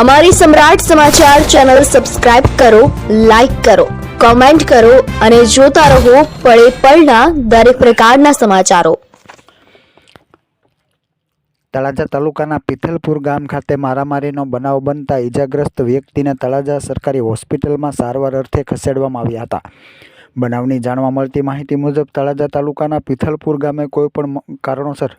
અમારી સમ્રાટ સમાચાર ચેનલ સબસ્ક્રાઇબ કરો, લાઇક કરો, કોમેન્ટ કરો અને જોતા રહો પળે પળના દરેક પ્રકારના સમાચારો. તળાજા તાલુકાના પિથલપુર ગામ ખાતે મારામારીનો બનાવ બનતા ઈજાગ્રસ્ત વ્યક્તિને તળાજા સરકારી હોસ્પિટલમાં સારવાર અર્થે ખસેડવામાં આવ્યા હતા. બનાવની જાણવા મળતી માહિતી મુજબ તળાજા તાલુકાના પિથલપુર ગામે કોઈપણ કારણોસર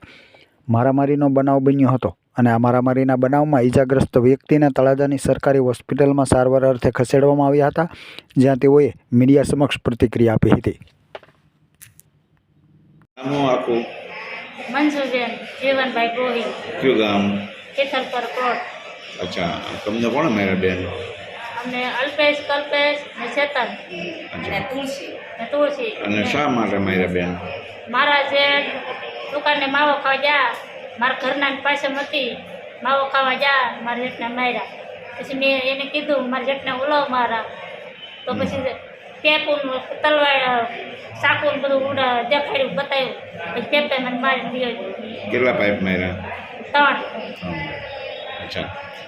મારામારીનો બનાવ બન્યો હતો. અને આ મારામારીના બનાવમાં ઈજાગ્રસ્ત વ્યક્તિને તળાજાની સરકારી હોસ્પિટલમાં સારવાર અર્થે ખસેડવામાં આવ્યા હતા જ્યાં તેઓએ મીડિયા સમક્ષ પ્રતિક્રિયા આપી હતી. મંજુબેન જીવનભાઈ ગોહિલ. કયું ગામ? તિથલ કોટ અચ્છા તમને કોણ માર્યા બેન? અમને અલ્પેશ કલ્પેશ ને ચેતન. અચ્છા. ને તુલસી. અને શા માટે મારા બેન? મારા જે દુકાને માવો ખાવા જા મારા ઘરના પાસે હતી માવો ખાવા જા મારા જેઠને માર્યા પછી મેં એને કીધું મારા જેઠને ઓલાવ મારા તો પછી પેપું તલવાર સાકું બધું ઉડા દેખાડ્યું બતાવ્યું પછી પેપે મને મારી દીધો કેટલા પાઇપ માર્યા ત્રણ અચ્છા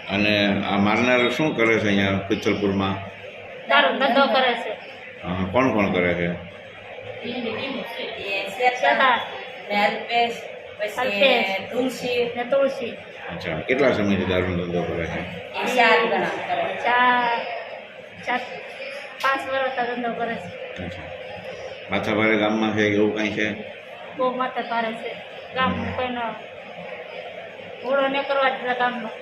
અને આ મારનાર શું કરે છે અહીંયા પિત્તલપુરમાં દારૂ ધંધો કરે છે હા, કોણ કોણ કરે છે પછી તુલસી. ને તુલસી. અચ્છા કેટલા સમયથી દારૂનો ધંધો કરે છે? ચાર ગણા કરે ચાર ચાર પાંચ વર્ષ ધંધો કરે છે. માથાભારે ગામમાં છે એવું કાંઈ છે? બહુ માથે ભારે છે. ગામ કોઈનો ઘોડો ને કરવા જ ગામમાં